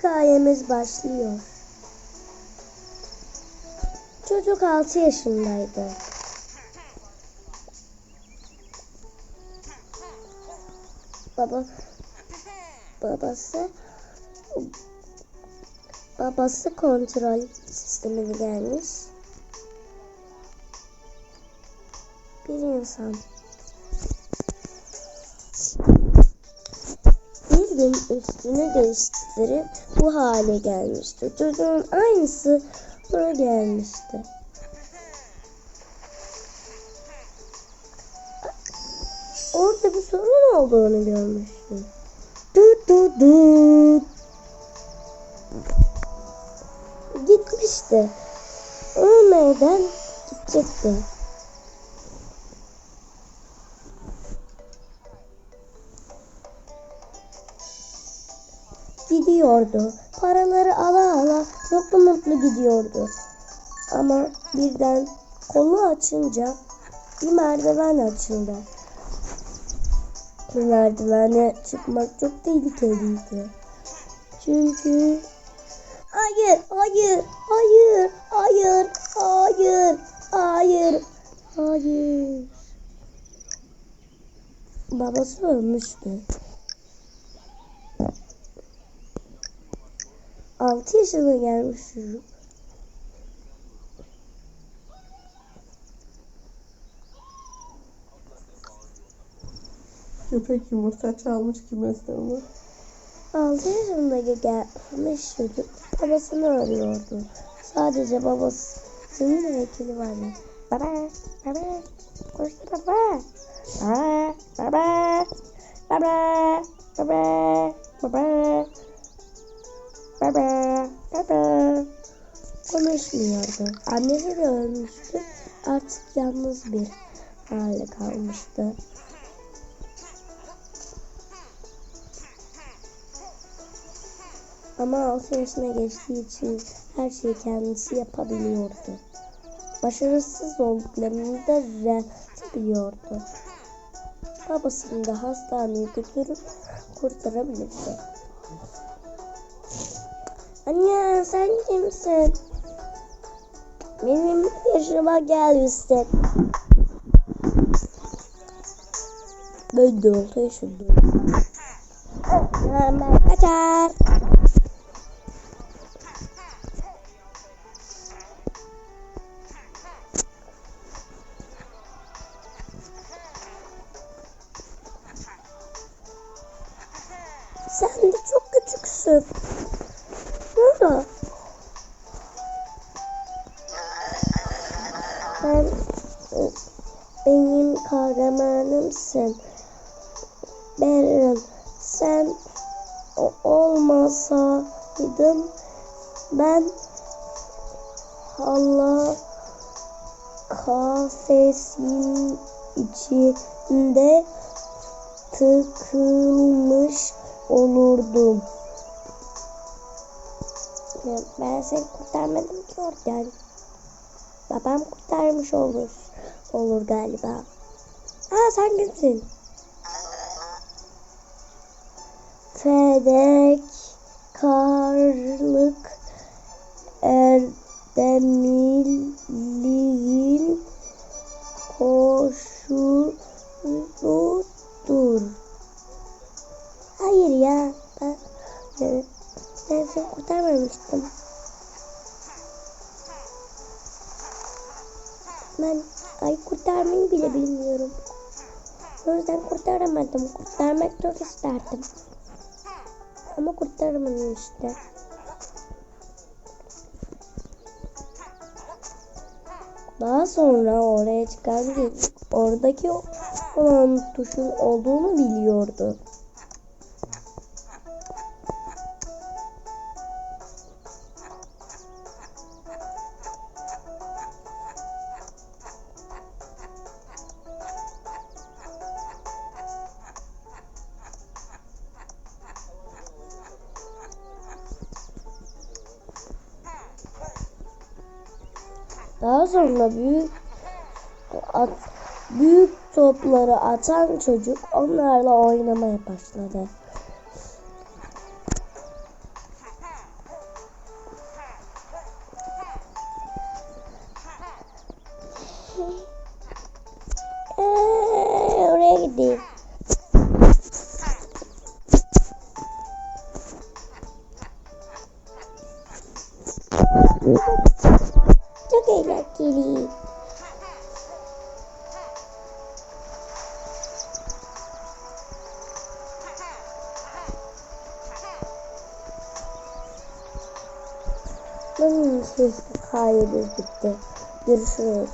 hikayemiz başlıyor. Çocuk 6 yaşındaydı. Baba babası babası kontrol sistemine gelmiş. Bir insan bir gün üstünü değiştirip bu hale gelmişti. Çocuğun aynısı buna gelmişti. Orada bir sorun olduğunu görmüştüm. Dut dut dut. Gitmişti. Ölmeden gidecekti. Gidiyordu. Paraları ala ala mutlu mutlu gidiyordu. Ama birden kolu açınca bir merdiven açıldı. Bu merdivene çıkmak çok tehlikeliydi. Çünkü hayır, hayır, hayır, hayır, hayır, hayır, hayır. Babası ölmüştü. 6 yaşına gelmiş çocuk. Köpek yumurta çalmış kümesinden. 6 yaşında gelmiş çocuk babasını arıyordu. Sadece babasının heykeli vardı. Baba, baba, koş baba. Baba, baba, baba, baba, baba, baba, baba. Konuşmuyordu. Annesi de ölmüştü. Artık yalnız bir hale kalmıştı. Ama 6 yaşına geçtiği için her şeyi kendisi yapabiliyordu. Başarısız olduklarını da düzeltebiliyordu. Babasını da hastaneye götürüp kurtarabilirdi. Anne sen kimsin? Benim yaşıma gelmişsin. Ben de 6 yaşındayım. Kaçar. Sen de çok küçüksün. Beren sen olmasaydın ben Allah kafesin içinde tıkılmış olurdum. Ben seni kurtarmadım ki oradan. Babam kurtarmış olur. Olur galiba. Aa sen kimsin? Fedek karlık erdemliğin koşuludur. Hayır ya. Ben, ben, ben seni kurtarmamıştım. Ben ay kurtarmayı bile bilmiyorum. O yüzden kurtaramadım. Kurtarmak çok isterdim. Ama kurtaramadım işte. Daha sonra oraya çıkan oradaki olan tuşun olduğunu biliyordu. Daha sonra büyük at, büyük topları atan çocuk onlarla oynamaya başladı. Ee, oraya gideyim eğlenceli. Bunun sesi kaydedildi. Görüşürüz.